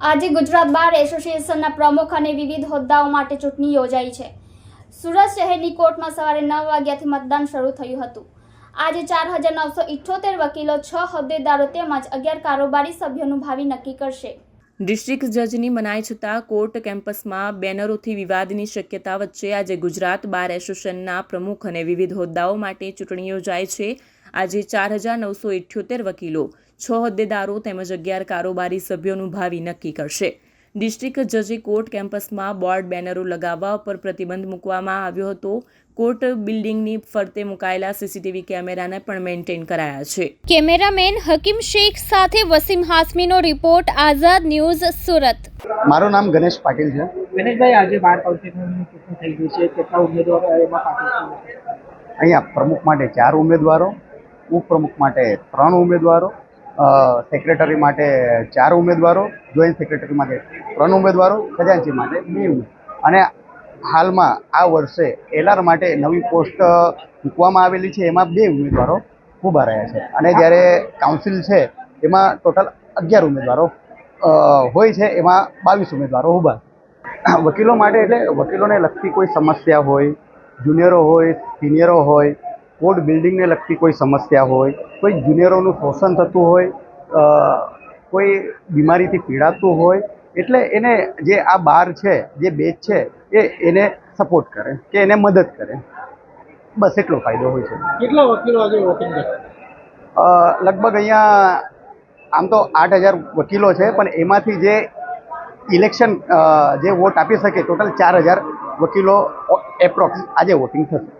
આજે ગુજરાત બાર એસોસિએશનના પ્રમુખ અને વિવિધ હોદ્દાઓ માટે ચૂંટણી યોજાઈ છે. સુરત શહેરની કોર્ટમાં સવારે નવ વાગ્યાથી મતદાન શરૂ થયું હતું. આજે ચાર હજાર નવસો ઇઠ્યોતેર વકીલો છ હોદ્દેદારો તેમજ અગિયાર કારોબારી સભ્યોનું ભાવિ નક્કી કરશે. ડિસ્ટ્રિક્ટ જજની મનાઈ છતાં કોર્ટ કેમ્પસમાં બેનરોથી વિવાદની શક્યતા વચ્ચે આજે ગુજરાત બાર એસોસિએશનના પ્રમુખ અને વિવિધ હોદ્દાઓ માટે ચૂંટણી યોજાય છે. આજે ચાર હજાર નવસો ઇઠ્યોતેર વકીલો છ હોદ્દેદારો તેમજ અગિયાર કારોબારી સભ્યોનું ભાવિ નક્કી કરશે. ડિસ્ટ્રિક્ટ જજે કોર્ટ કેમ્પસમાં બોર્ડ બેનરો લગાવવા પર પ્રતિબંધ મૂકવામાં આવ્યો હતો. કોર્ટ બિલ્ડિંગની ફરતે મુકાયેલા સીસીટીવી કેમેરાને પણ મેન્ટેન કરાયા છે. કેમેરામેન હકીમ શેખ સાથે વસીમ હાસમીનો રિપોર્ટ આઝાદ ન્યૂઝ સુરત. મારું નામ ગણેશ પાટીલ છે. ગણેશભાઈ આજે બાર કાઉન્સિલની ચૂંટણી થઈ ગઈ છે. કેટલા ઉમેદવારો એમાં અહીંયા પ્રમુખ માટે ચાર ઉમેદવારો ઉપપ્રમુખ માટે ત્રણ ઉમેદવારો સેક્રેટરી માટે ચાર ઉમેદવારો જોઈન્ટ સેક્રેટરી માટે ત્રણ ઉમેદવારો, ખજાનચી માટે બે અને હાલમાં આ વર્ષે એલઆર માટે નવી પોસ્ટ મૂકવામાં આવેલી છે. એમાં બે ઉમેદવારો ઊભા રહ્યા છે. અને જ્યારે કાઉન્સિલ છે, એમાં ટોટલ અગિયાર ઉમેદવારો હોય છે. એમાં બાવીસ ઉમેદવારો ઊભા વકીલો માટે એટલે વકીલોને લગતી કોઈ સમસ્યા હોય, જુનિયરો હોય, સિનિયરો હોય કોર્ટ બિલ્ડિંગને લગતી કોઈ સમસ્યા હોય કોઈ જુનિયરોનું શોષણ થતું હોય કોઈ બીમારીથી પીડાતું હોય એટલે એને જે આ બાર છે જે બેચ છે એ એને સપોર્ટ કરે કે એને મદદ કરે. બસ એટલો ફાયદો હોય છે. કેટલા વકીલો આજે વોટિંગ કરશે લગભગ અહીંયા આમ તો આઠ હજાર વકીલો છે પણ એમાંથી જે ઇલેક્શન જે વોટ આપી શકે ટોટલ ચાર હજાર વકીલો એપ્રોક્સ આજે વોટિંગ થશે.